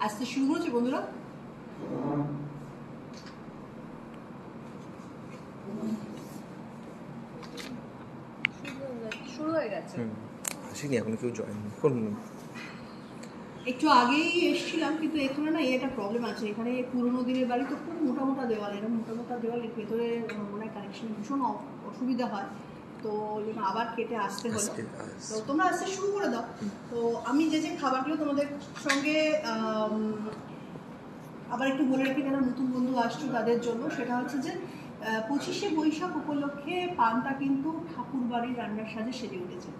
আসতে শুরু করেছে বন্ধুরা শুরু হয়ে গেছে আসেনি এখন কেউ জয়েন করুন একটু আগেই এসেছিলাম কিন্তু এখানে না একটা প্রবলেম আছে এখানে পুরোনো দিনের বাড়ি তো খুব মোটা মোটা দেওয়াল এরকম মোটা মোটা দেওয়ালের ভেতরে মনে হয় কানেকশন ভীষণ অসুবিধা হয় তো আবার কেটে আসতে হলো। তো তোমরা আসতে শুরু করে দাও। তো আমি যে যে খাবারগুলো তোমাদের সঙ্গে আবার একটু বলে রাখি যারা নতুন বন্ধু আসছো তাদের জন্য সেটা হচ্ছে যে পঁচিশে বৈশাখ উপলক্ষে পানটা কিন্তু ঠাকুর বাড়ির রান্নার সাজে সেজে উঠেছে।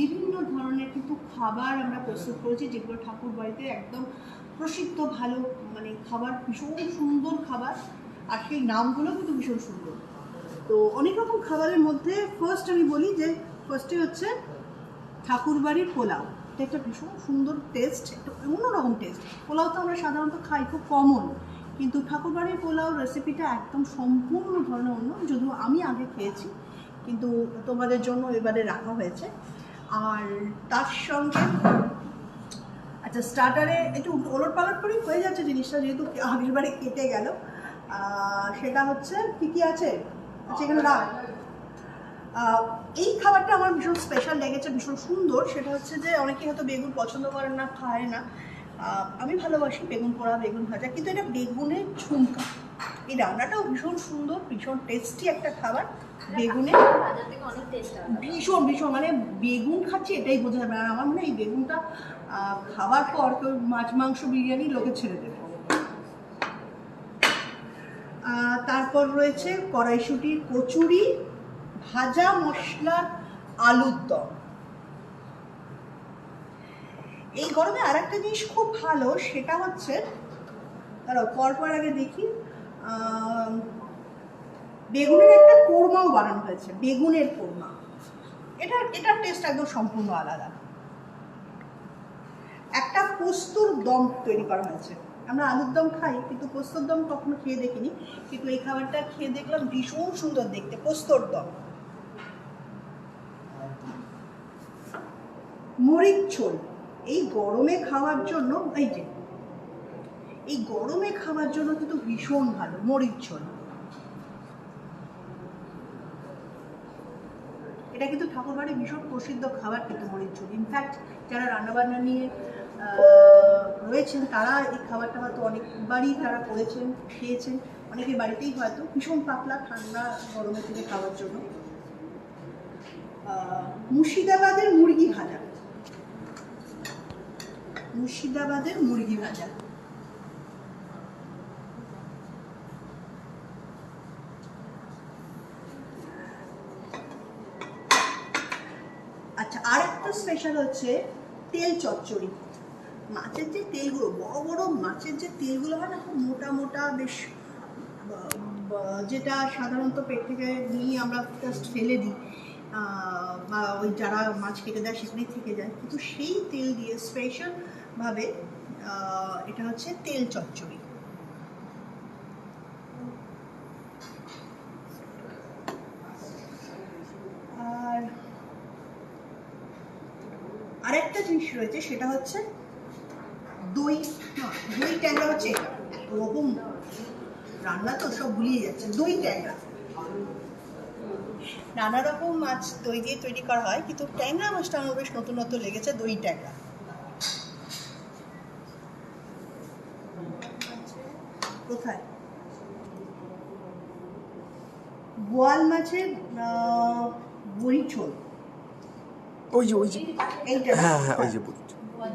বিভিন্ন ধরনের কিন্তু খাবার আমরা প্রস্তুত করেছি যেগুলো ঠাকুর বাড়িতে একদম প্রসিদ্ধ ভালো মানে খাবার ভীষণ সুন্দর খাবার আর সেই নামগুলো কিন্তু ভীষণ সুন্দর। তো অনেক রকম খাবারের মধ্যে ফার্স্ট আমি বলি যে ফার্স্টে হচ্ছে ঠাকুরবাড়ির পোলাও। এটা একটা ভীষণ সুন্দর টেস্ট একটা অন্যরকম টেস্ট পোলাও তো আমরা সাধারণত খাই খুব কমন কিন্তু ঠাকুরবাড়ির পোলাও রেসিপিটা একদম সম্পূর্ণ ধরনের অন্য, যদিও আমি আগে খেয়েছি, কিন্তু তোমাদের জন্য এবারে রাখা হয়েছে। আর তার সঙ্গে আচ্ছা স্টার্টারে একটু ওলট পালট করেই হয়ে যাচ্ছে জিনিসটা, যেহেতু আগের বারে কেটে গেল। সেটা হচ্ছে কী কী আছে? এই খাবারটা আমার ভীষণ স্পেশাল লেগেছে ভীষণ সুন্দর। সেটা হচ্ছে যে অনেকে হয়তো বেগুন পছন্দ করেন না খায় না। আমি ভালোবাসি বেগুন পোড়া বেগুন ভাজা কিন্তু এটা বেগুনের ঝুমকা। এই রান্নাটাও ভীষণ সুন্দর ভীষণ টেস্টি একটা খাবার বেগুনে। ভীষণ ভীষণ মানে বেগুন খাচ্ছি এটাই বোঝা যাবে। আর আমার মনে এই বেগুনটা খাবার পর কেউ মাছ মাংস বিরিয়ানি লোকে ছেড়ে দেবে। আহ, তারপর রয়েছে কড়াইশুটির কচুরি, ভাজা মশলা, আলুর দম। এই গরমে আর একটা জিনিস খুব ভালো, সেটা হচ্ছে, দাঁড়াও পরপর আগে দেখি বেগুনের একটা কোরমাও বানানো হয়েছে, বেগুনের কোরমা। এটা এটার টেস্ট একদম সম্পূর্ণ আলাদা। একটা পোস্তর দম তৈরি করা হয়েছে। আমরা আলুর দম খাই, কিন্তু পোস্তর দম কখনো খেয়ে দেখিনি। কিন্তু এই খাবারটা খেয়ে দেখলাম ভীষণ সুন্দর দেখতে, পোস্তর দম। মরিচ ঝোল। এই গরমে খাওয়ার জন্য, এই যে, এই গরমে খাওয়ার জন্য কিন্তু ভীষণ ভালো মরিচ ঝোল। এটা কিন্তু ঠাকুরবাড়ির ভীষণ প্রসিদ্ধ খাবার কিন্তু মরিচ ঝোল। ইনফ্যাক্ট যারা রান্নাবান্না নিয়ে রয়েছেন, তারা এই খাবারটা হয়তো অনেকবারই তারা করেছেন, খেয়েছেন। অনেকের বাড়িতেই হয়তো ভীষণ পাতলা ঠান্ডা গরমের থেকে খাওয়ার জন্য। মুর্শিদাবাদের মুরগি ভাজা। মুর্শিদাবাদের মুরগি ভাজা। আচ্ছা আর একটা স্পেশাল হচ্ছে তেল চচ্চড়ি। মাছের যে তেলগুলো, বড় বড় মাছের যে তেলগুলো হয় না, খুব মোটা মোটা বেশ যেটা সাধারণত পেট থেকে নিয়ে আমরা জাস্ট ফেলে দিই বা ওই যারা মাছ কেটে দেয় সেখানেই থেকে যায়। কিন্তু সেই তেল দিয়ে স্পেশালভাবে এটা হচ্ছে তেল চচ্চড়ি। আর আরেকটা জিনিস রয়েছে, সেটা হচ্ছে দই দই ট্যাংরা হচ্ছে এটা ওরকম রান্না তো সব ভুলিয়ে যাচ্ছে দই ট্যাংরা। নানা রকম মাছ দই দিয়ে তৈরি করা হয় কিন্তু ট্যাংরা মাছটা আমার বেশ নতুনত্ব লেগেছে দই ট্যাংরা। কোথায়? বোয়াল মাছের আহ, বড়ি ঝোল। ওই যে ওই যে। এইটা। হ্যাঁ হ্যাঁ ওই যে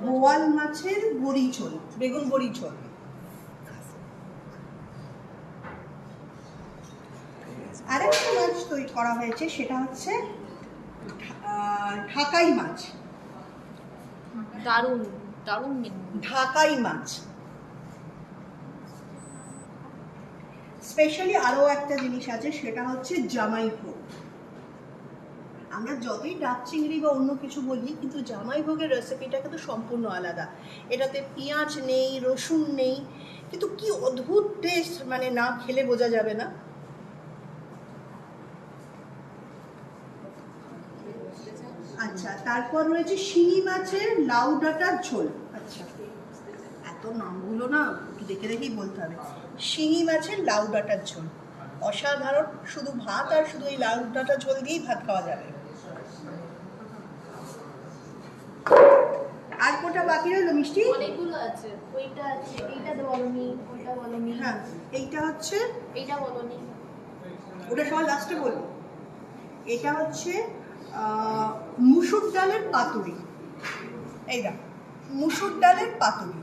বোয়াল মাছের বড়ি ঝোল বেগুন বড়ি ঝোল। আরেকটা মাছ তৈরি করা হয়েছে সেটা হচ্ছে ঢাকাই মাছ। দারুণ দারুণ ঢাকাই মাছ। স্পেশালি আরও একটা জিনিস আছে সেটা হচ্ছে জামাই ভোগ আমরা যতই ডাব চিংড়ি বা অন্য কিছু বলি, কিন্তু জামাই ভোগের রেসিপিটা কিন্তু সম্পূর্ণ আলাদা। এটাতে পেঁয়াজ নেই, রসুন নেই, কিন্তু কি অদ্ভুত টেস্ট মানে না খেলে বোঝা যাবে না। আচ্ছা তারপর রয়েছে শিঙি মাছের লাউ ডাঁটার ঝোল। আচ্ছা এত নামগুলো না, একটু দেখে দেখেই বলতে হবে। শিঙি মাছের লাউ ডাঁটার ঝোল। অসাধারণ, শুধু ভাত আর শুধু এই লাউ ডাঁটার ঝোল দিয়েই ভাত খাওয়া যাবে। আর কোটা বাকি রইল মিষ্টি? অনেকগুলো আছে। ওইটা আছে এইটা বলনি ওইটা বলনি। হ্যাঁ এইটা হচ্ছে? এইটা বলনি। ওটা সবার লাস্টে বলব। এটা হচ্ছে মুসুর ডালের পাতুরি। এইটা মুসুর ডালের পাতুরি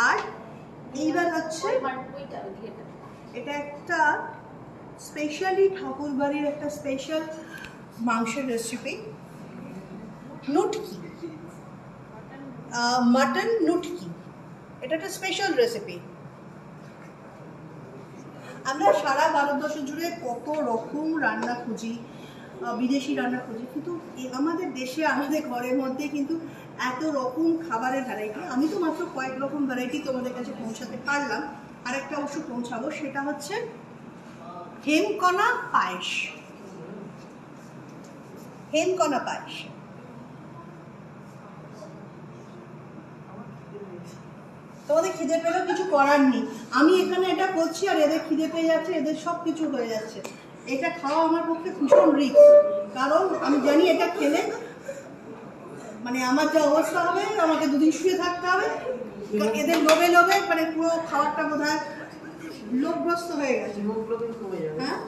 আর এইবার হচ্ছে ওইবার ওইটা ওইদিকে এটা একটা স্পেশালি ঠাকুর বাড়ির একটা স্পেশাল মাংসের রেসিপি নুটকি মাটন নুটকি এটা একটা স্পেশাল রেসিপি আমরা সারা ভারতবর্ষ জুড়ে কত রকম রান্না খুঁজি বিদেশি রান্না খুঁজি, কিন্তু আমাদের দেশে, আমাদের ঘরের মধ্যে কিন্তু এত রকম খাবারের ভ্যারাইটি আমি তো মাত্র কয়েক রকম ভ্যারাইটি তোমাদের কাছে পৌঁছাতে পারলাম। আরেকটা অবশ্য পৌঁছাবো, সেটা হচ্ছে হেমকণা পায়েস হেমকণা পায়েস তোমাদের খিদে পেলেও কিছু করার নেই। আমি এখানে এটা করছি আর এদের খিদে পেয়ে যাচ্ছে, এদের সব কিছু হয়ে যাচ্ছে। এটা খাওয়া আমার পক্ষে ভীষণ রিস্ক কারণ আমি জানি এটা খেলে মানে আমার যা অবস্থা হবে, আমাকে দুদিন শুয়ে থাকতে হবে। এদের লোভে লোভে মানে পুরো খাবারটা বোধ হয় লোভগ্রস্ত হয়ে গেছে। হ্যাঁ?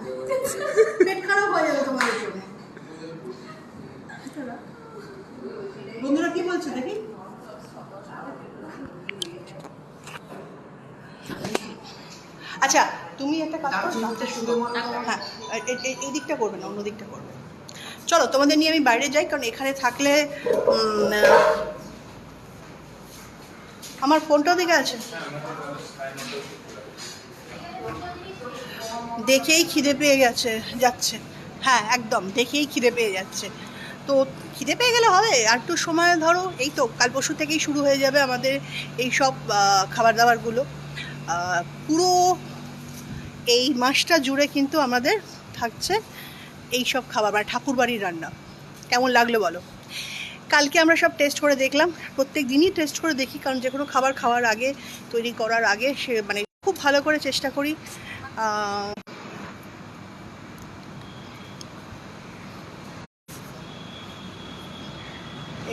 পেট খারাপ হয়ে যাবে তোমাদের জন্য বন্ধুরা কি বলছে দেখি? আচ্ছা তুমি একটা কাজ করো শুরু হ্যাঁ এই- দিকটা করবে না অন্য দিকটা করবে। চলো তোমাদের নিয়ে আমি বাইরে যাই কারণ এখানে থাকলে আমার ফোনটাও দিকে আছে। দেখেই খিদে পেয়ে গেছে, যাচ্ছে। হ্যাঁ একদম, দেখেই খিদে পেয়ে যাচ্ছে। তো খিদে পেয়ে গেলে হবে, আর একটু সময় ধরো, এই তো কাল পরশু থেকেই শুরু হয়ে যাবে আমাদের এই সব খাবার দাবারগুলো পুরো এই মাসটা জুড়ে কিন্তু আমাদের থাকছে এই সব খাবার মানে ঠাকুরবাড়ির রান্না। কেমন লাগল বলো? কালকে আমরা সব টেস্ট করে দেখলাম, প্রত্যেক দিনই টেস্ট করে দেখি, কারণ যে কোনো খাবার খাওয়ার আগে, তৈরি করার আগে সে মানে খুব ভালো করে চেষ্টা করি।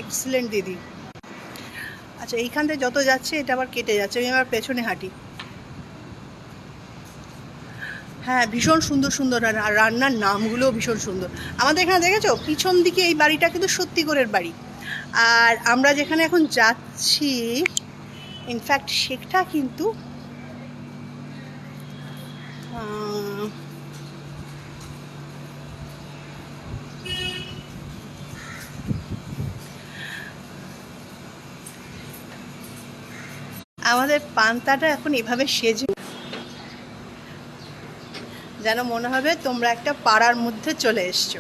এক্সিলেন্ট দিদি। আচ্ছা এইখান থেকে যত যাচ্ছে, এটা আবার কেটে যাচ্ছে। আমি আবার পেছনে হাঁটি। হ্যাঁ ভীষণ সুন্দর সুন্দর। আর রান্নার নামগুলোও ভীষণ সুন্দর। আমাদের এখানে দেখেছ? পিছন দিকে এই বাড়িটা কিন্তু সত্যিকরের বাড়ি। আর আমরা যেখানে এখন যাচ্ছি ইনফ্যাক্ট সেটা কিন্তু আমাদের পান্তাটা এখন এভাবে সেজে যেন মনে হবে তোমরা একটা পাড়ার মধ্যে চলে এসছো।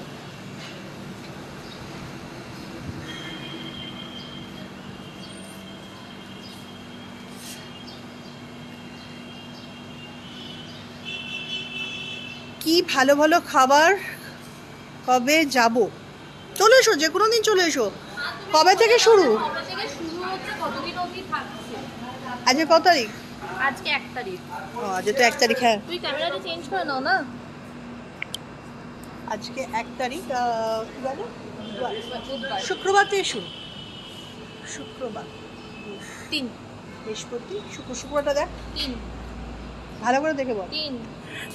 কি ভালো ভালো খাবার, কবে যাব? চলে এসো যে কোনো দিন চলে এসো। কবে থেকে শুরু হচ্ছে কতদিন অবধি থাকছে আজকে কত তারিখ? আজকে এক তারিখ। ও আজকে তো এক তারিখ হ্যাঁ। তুই ক্যামেরাটা চেঞ্জ করে নাও না। আজকে এক তারিখ কি বলে? শুক্রবার থেকে শুরু। শুক্রবার। তিন। বৃহস্পতি শুক্র শুক্রটা দেখ। তিন। ভালো করে দেখে বল। তিন।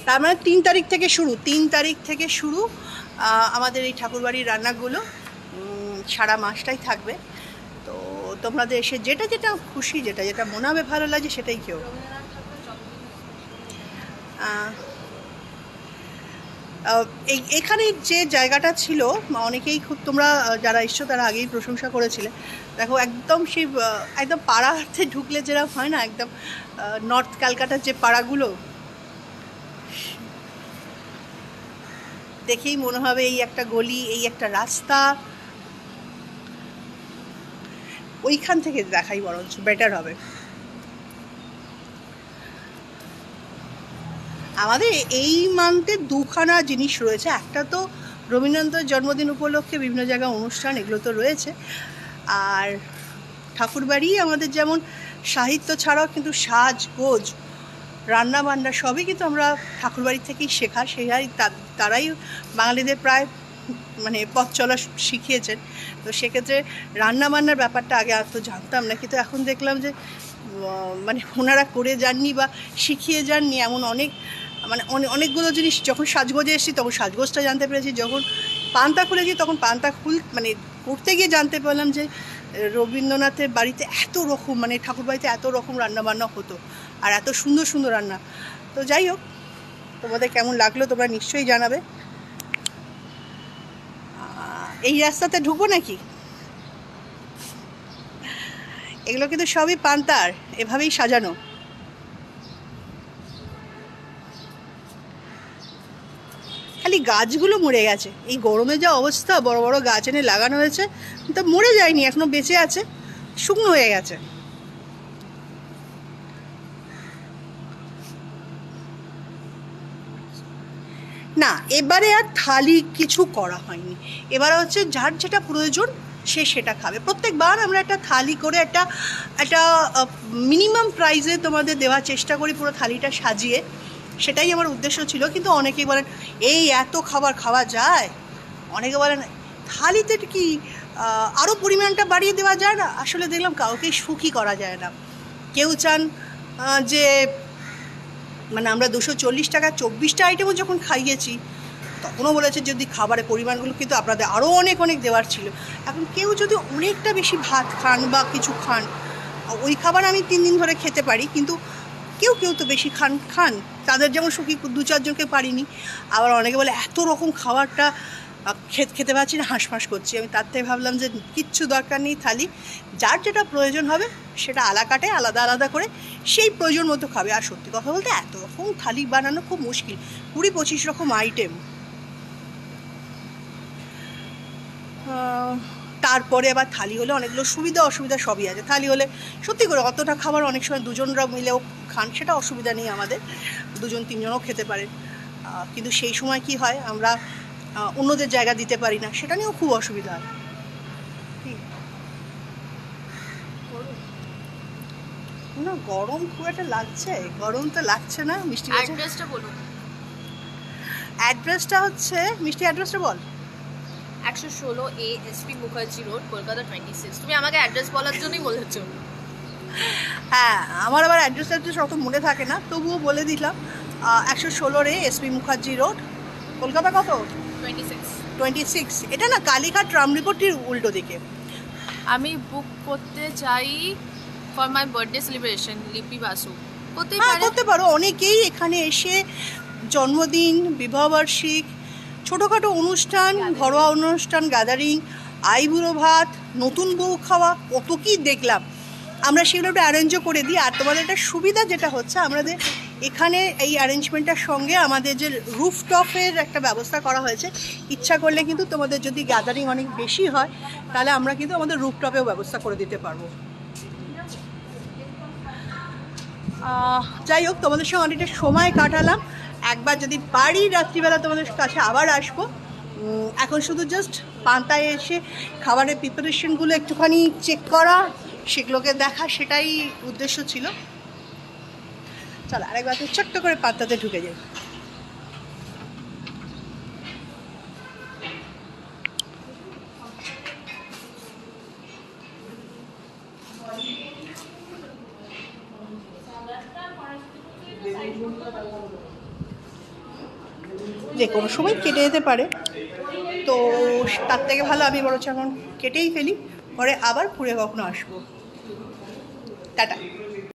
তার মানে তিন তারিখ থেকে শুরু। তিন তারিখ থেকে শুরু আমাদের এই ঠাকুরবাড়ির রান্নাগুলো সারা মাসটাই থাকবে। তোমাদের এসে যেটা যেটা খুশি যেটা যেটা মনে হবে ভালো লাগে সেটাই আহ, এই এখানে যে জায়গাটা ছিল অনেকেই খুব তোমরা যারা এসছো তারা আগেই প্রশংসা করেছিলে। দেখো একদম সেই একদম পাড়াতে ঢুকলে যেরকম হয় না একদম নর্থ ক্যালকাটার যে পাড়াগুলো দেখেই মনে হবে এই একটা গলি এই একটা রাস্তা ওইখান থেকে দেখাই বরঞ্চ বেটার হবে। আমাদের এই মান্থে দুখানা জিনিস রয়েছে। একটা তো রবীন্দ্রনাথের জন্মদিন উপলক্ষে বিভিন্ন জায়গায় অনুষ্ঠান, এগুলো তো রয়েছে। আর ঠাকুরবাড়ি আমাদের যেমন সাহিত্য ছাড়াও কিন্তু সাজগোজ রান্না বান্না সবই কিন্তু আমরা ঠাকুরবাড়ি থেকেই শেখা। সেটাই তা- তারাই বাঙালিদের প্রায় মানে পথ চলা শিখিয়েছেন। তো সেক্ষেত্রে রান্না বান্নার ব্যাপারটা আগে আর তো জানতাম না। কিন্তু এখন দেখলাম যে মানে ওনারা করে যাননি বা শিখিয়ে যাননি এমন অনেক মানে অনে- অনেকগুলো জিনিস যখন সাজগোজে এসেছি তখন সাজগোজটা জানতে পেরেছি। যখন পান্তা খুলেছি তখন পান্তা খুল মানে করতে গিয়ে জানতে পারলাম যে, রবীন্দ্রনাথের বাড়িতে এত রকম মানে ঠাকুর বাড়িতে এত রকম রান্না বান্না হতো আর এত সুন্দর সুন্দর রান্না। তো যাই হোক, তোমাদের কেমন লাগল তোমরা নিশ্চয়ই জানাবে। এই রাস্তাতে ঢুকবো নাকি? এগুলো কিন্তু সবই পান্তার, এভাবেই সাজানো। খালি গাছগুলো মরে গেছে। এই গরমে যা অবস্থা, বড় বড় গাছ এনে লাগানো হয়েছে, তো মরে যায়নি, এখনও বেঁচে আছে, শুকনো হয়ে গেছে। না, এবারে আর থালি কিছু করা হয়নি। এবারে হচ্ছে যার যেটা প্রয়োজন, সে সেটা খাবে। প্রত্যেকবার আমরা একটা থালি করে একটা একটা মিনিমাম প্রাইসে তোমাদের দেওয়ার চেষ্টা করি পুরো থালিটা সাজিয়ে। সেটাই আমার উদ্দেশ্য ছিল, কিন্তু অনেকেই বলেন, এই এত খাবার খাওয়া যায়? অনেকে বলেন, থালিতে কি আরও পরিমাণটা বাড়িয়ে দেওয়া যায় না? আসলে দেখলাম কাউকেই সুখী করা যায় না। কেউ চান যে মানে আমরা দুশো চল্লিশ টাকা চব্বিশটা আইটেমও যখন খাইয়েছি, তখনও বলেছে যদি খাবারের পরিমাণগুলো কিন্তু আপনাদের আরও অনেক অনেক দেওয়ার ছিল। এখন কেউ যদি অনেকটা বেশি ভাত খান বা কিছু খান, ওই খাবার আমি তিন দিন ধরে খেতে পারি, কিন্তু কেউ কেউ তো বেশি খান খান। তাদের যেমন সুখী, দু চারজনকে পারিনি। আবার অনেকে বলে, এত রকম খাবারটা খেতে খেতে পারছি না হাঁসফাঁস করছি। আমি তার থেকে ভাবলাম যে কিচ্ছু দরকার নেই থালি। যার যেটা প্রয়োজন হবে সেটা আলাকাটে আলাদা আলাদা করে সেই প্রয়োজন মতো খাবে। আর সত্যি কথা বলতে এত রকম থালি বানানো খুব মুশকিল। কুড়ি পঁচিশ রকম আইটেম তারপরে আবার থালি হলে অনেকগুলো সুবিধা অসুবিধা সবই আছে। থালি হলে সত্যি করে অতটা খাবার অনেক সময় দুজনরা মিলেও খান সেটা অসুবিধা নেই আমাদের। দুজন তিনজনও খেতে আহ, কিন্তু সেই সময় কি হয় আমরা অন্যদের জায়গা দিতে পারি না সেটা নিয়েও খুব অসুবিধা হয়? না গরম খুব একটা লাগছে গরম তো লাগছে না মিষ্টি অ্যাড্রেসটা বলুন। অ্যাড্রেসটা হচ্ছে মিষ্টি অ্যাড্রেসটা বল। একশো ষোলো A SP Mukherjee road Kolkata twenty six তুমি আমাকে অ্যাড্রেস বলার জন্যই বলেছ। হ্যাঁ আমার আবার অ্যাড্রেস অ্যাড্রেস অত মনে থাকে না তবুও বলে দিলাম। একশো ষোলোরে এসপি মুখার্জি রোড। কলকাতা কত? টোয়েন্টি সিক্স এটা না কালীঘাট ট্রাম উল্টো দিকে। আমি বুক করতে চাই for my birthday celebration Lipi Basu করতেই হ্যাঁ করতে পারো। অনেকেই এখানে এসে জন্মদিন বিবাহবার্ষিক ছোটোখাটো অনুষ্ঠান ঘরোয়া অনুষ্ঠান গ্যাদারিং আইবুড়ো ভাত নতুন বউ খাওয়া কত কি দেখলাম। আমরা সেগুলো একটু অ্যারেঞ্জও করে দিই। আর তোমাদের একটা সুবিধা যেটা হচ্ছে আমাদের এখানে এই অ্যারেঞ্জমেন্টটার সঙ্গে আমাদের যে রুফটপের একটা ব্যবস্থা করা হয়েছে, ইচ্ছা করলে কিন্তু তোমাদের যদি গ্যাদারিং অনেক বেশি হয়, তাহলে আমরা কিন্তু আমাদের রুফটপেও ব্যবস্থা করে দিতে পারব। যাই হোক, তোমাদের সঙ্গে অনেকটা সময় কাটালাম। একবার যদি পারি, রাত্রিবেলা তোমাদের কাছে আবার আসব। এখন শুধু জাস্ট পান্তায় এসে খাবারের প্রিপারেশনগুলো একটুখানি চেক করা, সেগুলোকে দেখা, সেটাই উদ্দেশ্য ছিল। চলো, আরেকবার তো ছোট্ট করে পান্তাতে ঢুকে যাই যে, কোনো সময় কেটে যেতে পারে। তো তার থেকে ভালো আমি বরঞ্চ এখন কেটেই ফেলি, পরে আবার ঘুরে কখনো আসব। টাটা।